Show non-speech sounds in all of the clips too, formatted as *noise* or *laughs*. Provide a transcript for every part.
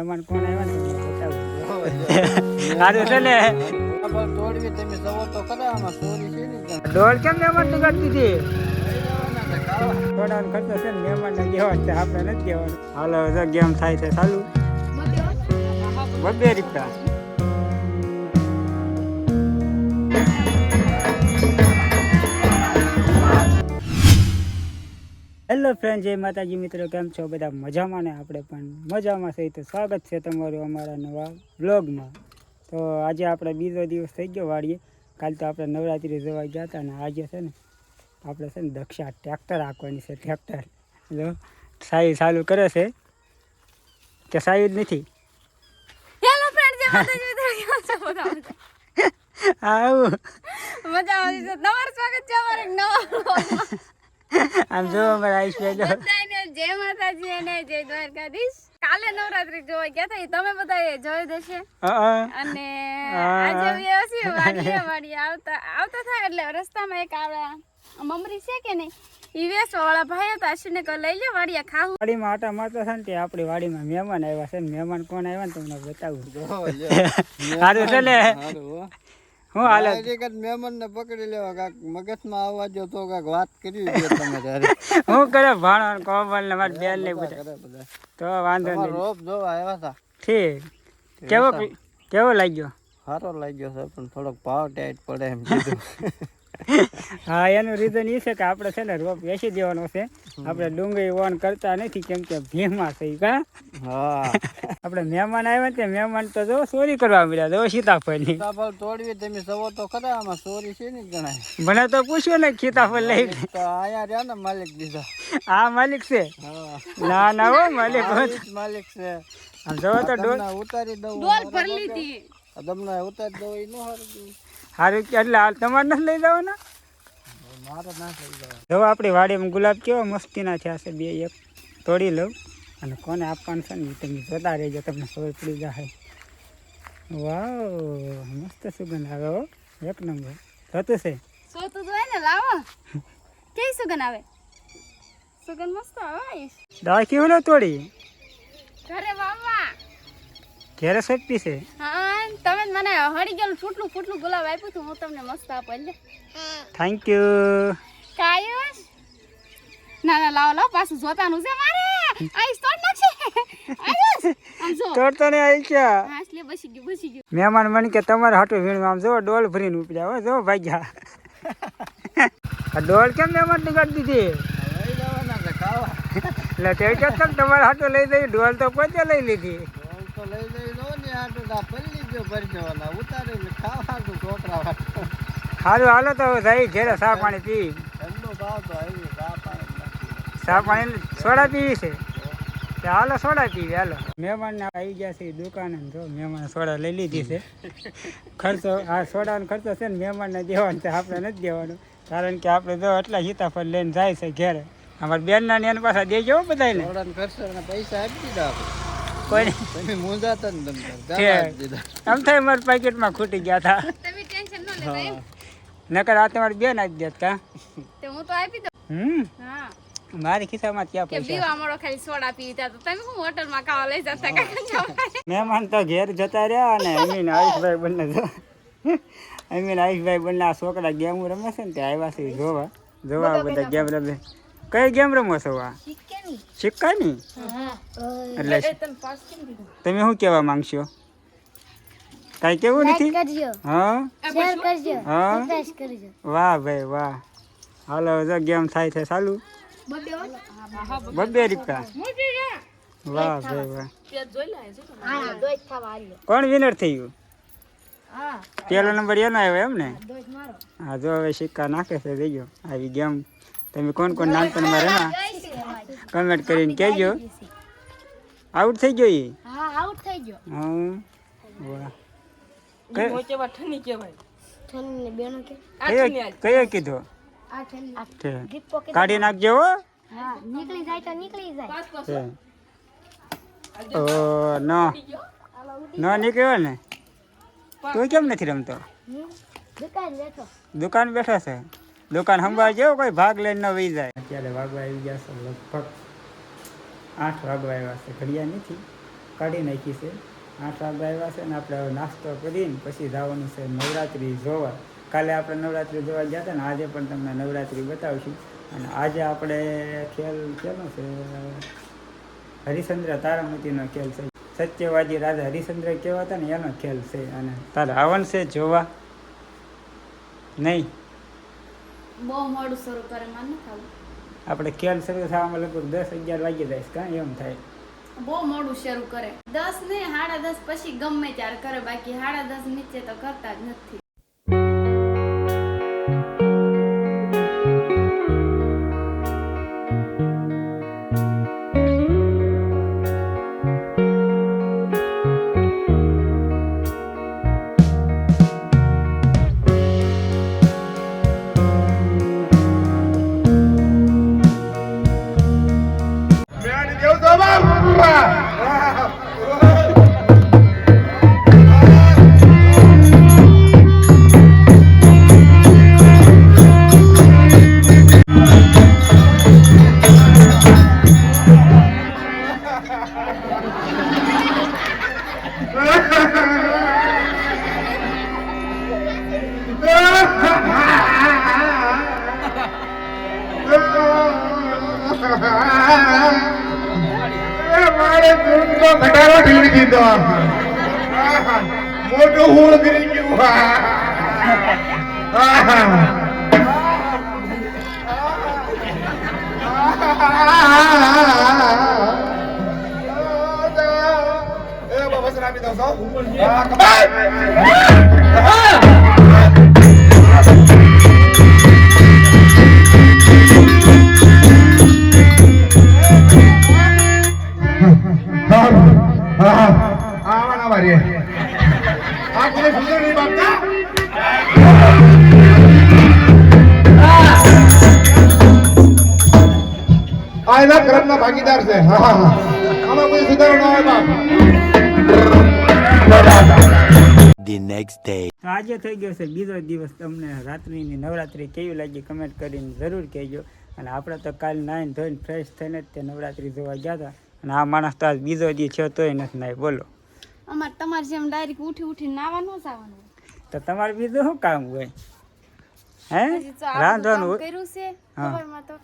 મહેમાન કોણ આવ્યા ને તમને બતાવું સારું છે ને તોડવી તમે જવો તો ખરા આમાં ચોરી છે ને ત્યાં. ડોલ કેમ મહેમાનની કરતી હતી. થોડા ખર્ચો છે ને મહેમાન ને છે આપણે નથી દેવાનું હાલો ગેમ થાય છે ચાલુ બબે રૂપિયા હેલો ફ્રેન્ડ જય માતાજી મિત્રો કેમ છો? બધા મજામાં ને આપણે પણ મજામાં છે. તો સ્વાગત છે તમારું અમારા નવા બ્લોગમાં તો આજે આપણે બીજો દિવસ થઈ ગયો વાળીએ કાલ તો આપણે નવરાત્રિ જોવા ગયા હતા ને આજે છે ને આપણે છે ને દક્ષા ટ્રેક્ટર હાંકવાની છે ટ્રેક્ટર. જો સાઈ ચાલુ કરે છે? કે સાઈ જ નથી? હેલો? *laughs* આવું મજા આવી. છે. તમારું સ્વાગત છે અમારે નવા. આમ જો અમારે આયુષભાઈ જો જય માતાજી અને જય દ્વારકાધીશ. કાલે નવરાત્રી જોવા ગયા હતા તમે બધા જોઈ દેશે. અને. આજે હસી વાડીએ વાડીએ આવતા આવતા થાય એટલે રસ્તામાં એક આવડા મમરી છે કે નહીં ઈ વેચવા વાળા ભાઈ હતા અશ્વિને કહ્યું લઈ લે વાડીએ ખાવું વાડીમાં આટા મારતા છે ને તે આપણી વાડીમાં મહેમાન આવ્યા છે ને મહેમાન કોણ આવ્યા ને તમને બતાવું જો, સારું છે ને હો. હાલે? હકીકત જ મહેમાનને પકડી લેવા કાક મગજમાં આવવા જો તો કાક વાત કરી દે તમે ત્યારે. હું કરે ભાણો ને કોમલ ને મારી બેન ને બધા. તો વાંધો નહીં. રોપ જોવા આવ્યા હતા? ઠીક. કેવો કેવો લાગ્યો? સારો લાગ્યો છે પણ થોડોક ભાવ ટાઈટ પડે એમ કીધું. હા એનું રીઝન એ છે કે આપણે છે ને રોપ વેચી દેવાનો છે. આપણે ડુંગળી ઓન કરતા નથી કેમ કે ભીમા થઈ કા? હા. આપણે મહેમાન આવ્યા ને તે મહેમાન તો જો ચોરી કરવા મળ્યા જો સીતાફળની સીતાફળ તોડવી તમે સવો તો ખરા આમાં ચોરી છે ને ગણાય. મને તો પૂછ્યું ને સીતાફળ લઈ. તો આયા રહ્યા ને માલિક દીધા. આ માલિક છે? ના ના હો માલિક જ માલિક છે. આમ જોવો તો ડોલ તમને ઉતારી દઉં ડોલ ભરી લીધી. તમને ઉતારી દઉં એ નો હારું સારું કે એટલે હાલ તમારે નથી લઈ જવાના? મારે ના જો આપણી વાડીમાં ગુલાબ કેવા મસ્તીના થયા છે બે એક. તોડી લઉં. અને કોને આપવાનું છે ને તમે જોતા રહેજો તમને ખબર પડી જાય વાવ મસ્ત સુગંધ આવે હો. એક નંબર. થતું છે? સોતું તો ને લાવો. કેવી સુગંધ આવે? સુગંધ મસ્ત આવે દવા કેવું લો તોડી? ઘરે વાવવા. ઘેરે સોંપી છે? હા તમે મને હળી ગયેલું ફૂટલું ફૂટલું ગુલાબ આપ્યું હતું હું તમને મસ્ત આપો લે થેન્ક યુ કાયુસ? ના ના લાવો લાવો પાછું જોતાનું છે મારે. આઈસ તોડ નાખશે આયુસ આમ જો. તોડતો ને આવી ગયા હા એટલે બસી ગયું બસી ગયું. મહેમાન મને કે તમારે હાટું વીણું આમ જો ડોલ ભરીને ઉપડ્યા હો જો ભાગ્યા. આ ડોલ કેમ મહેમાનની કરી દીધી? એટલે તે તમારે હાટું લઈ જઈ ડોલ તો પોતે લઈ લીધી. તો લઈ લઈ લો ને આ તો પલ્લી ગયો ભરી જવાના ઉતારીને ખાવા તો છોકરા વાળા. સારું હાલો તો જઈ ઘેરે ચા પાણી પી. ઠંડો ભાવ તો આવી સા પાણી સા પાણી સોડા પીવી છે? હાલો સોડા પીવી હાલો. મહેમાન આવી ગયા છે દુકાને જો મહેમાન સોડા લઈ લીધી છે. ખર્ચો આ સોડાનો ખર્ચો છે ને મહેમાનને દેવાનો છે આપણે નથી દેવાનો. કારણ કે આપણે જો એટલા સીતાફળ લઈને જાય છે ઘેરે. અમારા બેનના ને એના પાછા દેજો બધાને પૈસા આપી દીધા આપણે. કોઈ તમે મૂંઝાતા ને. આમ થાય મારા પેકેટમાં ખૂટી ગયા હતા તમે ટેન્શન ન લેતા નકર આ તમારી બેન આપી દેત કા? તે હું તો આપી દઉં. હમ? હા. મારી ખિસ્સામાં ક્યાં કે પૈસા? બીવા મળો ખાલી સોડા પીતા તો તમે હું હોટલમાં ખાવા લઈ જતા કાકા મહેમાન તો ઘેર જતા રહ્યા અને અમીન આયુષભાઈ બંને જો. અમીન આયુષભાઈ બંને આ છોકરા ગેમ રમે છે ને તે આવ્યા છે જોવા. જોવા બધા ગેમ રમે. કઈ ગેમ રમો છો આ? સિક્કાની એટલે તમે શું કહેવા માંગશો? કઈ કેવું નથી? હા? હા? વાહ ભાઈ વાહ. હાલો જો ગેમ થાય છે ચાલુ? બબ્બે રૂપિયા વાહ ભાઈ વાહ. કોણ વિનર થયું પેલો નંબર એનો આવ્યો એમ ને? હા જો હવે સિક્કા નાખે છે ગયો આવી ગેમ તમે કોણ કોણ નાનપણમાં રમ્યા કમેન્ટ કરીને કહેજો. આઉટ થઈ ગયો ઈ? હા વાહ. કયો- કયો કયો કીધો? ઠીક. કાઢી નાખજો હો. નીકળી જાય તો નીકળી જાય. ઠીક. ઓ નો. ન નીકળ્યો ને? તું કેમ નથી રમતો? દુકાન બેઠો. દુકાન બેઠો છે? દુકાન સંભાળ જેવો કોઈ ભાગ લઈને ન જાય. અત્યારે વાગવા આવી ગયા છે, લગભગ આઠ વાગવા આવ્યા છે. ઘડિયા નથી, કાઢી નાખી છે. આઠ વાગવા આવ્યા છે ને આપણે હવે નાસ્તો કરીને પછી જવાનું છે નવરાત્રિ જોવા. કાલે આપણે નવરાત્રિ જોવા ગયા હતા ને આજે પણ તમને નવરાત્રિ બતાવશું. અને આજે આપણે ખેલ કેનો છે? હરિશ્ચંદ્ર તારામતીનો ખેલ છે. સત્યવાદી રાજા હરિશ્ચંદ્ર કેવા હતા ને એનો ખેલ છે. અને તારે આવન છે જોવા? નહીં? બહુ મોડું શરૂ કરે મને આવડતું. આપણે ખેલ શરૂ થવામાં લગભગ દસ અગિયાર વાગી જાય કાં? એમ થાય. બહુ મોડું શરૂ કરે. દસ ને સાડા દસ પછી ગમે ત્યારે કરે બાકી સાડા દસ નીચે તો કરતા જ નથી. મારે કરી ગયું એ બાબા સર આપી દો આ એના કર્મના ભાગીદાર છે. હા હા હા. આમાં કોઈ સુધારો ના આવે બાપ. The next day. આજે થઈ ગયો છે બીજો દિવસ તમને રાત્રિની નવરાત્રી કેવી લાગી કમેન્ટ કરીને જરૂર કહેજો. અને આપણે તો કાલ નાઈને ધોઈને ફ્રેશ થઈને જ તે નવરાત્રિ જોવા ગયા હતા. અને આ માણસ તો આજ બીજો દી છે તોય નથી નાય બોલો. અમારે તમારે જેમ ડાયરેક્ટ ઉઠી ઉઠી નાવા ન જવાનું. તો તમારે બીજું શું કામ હોય? હે? રાંધવાનું કર્યું છે. હા. ખબરમાં તો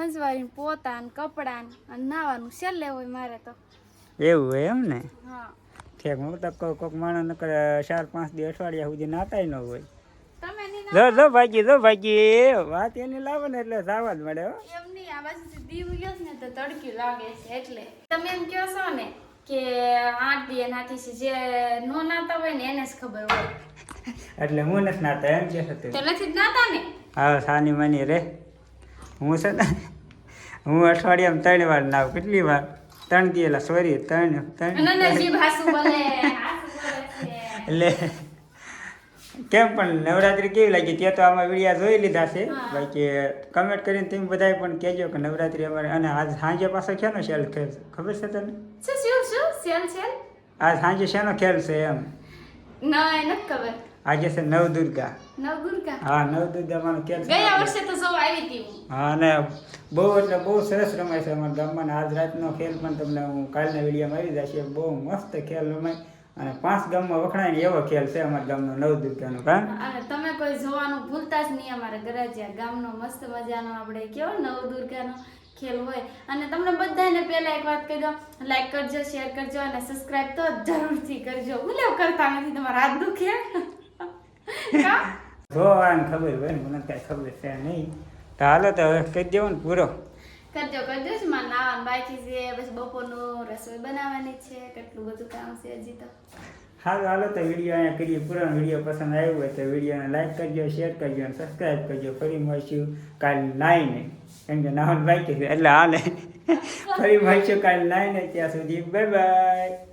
હંજવારીને પોતા ને કપડાં ને અને નાવાનું છેલ્લે હોય મારે તો. એવું હોય એમ ને? હા. ઠીક હું તો કોક માણસ નકર ચાર પાંચ દિવસ અઠવાડિયા સુધી નાતાય ન હોય. જો જો ભાગી જો ભાગી વાત એની લાવો ને એટલે સાવા જ મળે એમ નહીં આ બાજુ દીવ ગયો ને તો તડકી લાગે છે એટલે. તમે એમ કહો છો ને કે આઠ દી નાથી છે જે નો નાતા હોય ને એને જ ખબર હોય. એટલે હું નથી નાતા એમ કે જ નાતા ને? હા સાની માની રે. હું છે ને હું અઠવાડિયામાં ત્રણ વાર નાવ કેટલી વાર? ત્રણ દી એલા સોરી ત્રણ ત્રણ. એટલે કેમ પણ નવરાત્રી કેવી લાગી? ત્યાં તો આમાં વિડીયા જોઈ લીધા છે. બાકી કમેન્ટ કરીને તમે બધાય પણ કહેજો કે નવરાત્રી અમારે અને આજ સાંજે પાછો શેનો ખેલ છે? ખબર છે તને? શું શું શું? સેલ સેલ આજ સાંજે શેનો ખેલ છે એમ? ના એ નથી ખબર. આજે છે નવદુર્ગા નવદુર્ગા હા નવદુર્ગામાંનો માં કેમ ગયા વર્ષે તો સૌ આવી હતી હા. ને બહુ એટલે બહુ સરસ રમાય છે અમારા ગામમાં. આજ રાતનો ખેલ પણ તમને હું કાલના વિડીયોમાં આવી જશે. બહુ મસ્ત ખેલ રમાય. અને પાંચ ગામમાં વખણાય ને એવો ખેલ છે અમારા ગામનો નવદુર્ગાનો કા અને તમે કોઈ જોવાનું ભૂલતા જ નહીં અમારા ગરાજિયા. ગામનો મસ્ત મજાનો આપણે કેવો નવદુર્ગાનો ખેલ હોય. અને તમને બધાને પહેલા એક વાત કહી દો લાઈક કરજો શેર કરજો અને સબસ્ક્રાઇબ તો જરૂરથી કરજો. ભૂલ્યો કરતા નથી તમારા હાથ દુખે *laughs* કા? જોવાની ખબર હોય ને મને કાંઈ ખબર છે નહીં. તો હાલો તો હવે કહી દેવો ને પૂરો. કરજો કરજો છે મારે નાવાનું બાકી છે પછી બપોરનું રસોઈ બનાવવાની છે કેટલું બધું કામ છે હજી તો. હાલો હાલો તો વીડિયો અહીંયા કરીએ પૂરો. વીડિયો પસંદ આવ્યો હોય તો વિડીયોને લાઈક કરજો શેર કરજો અને સબસ્ક્રાઈબ કરજો. ફરી મળશું કાલ નાઈને કેમ કે નાવાનું બાકી છે એટલે હાલે. *laughs* ફરી મળશું કાલ નાઈને ત્યાં સુધી. Bye bye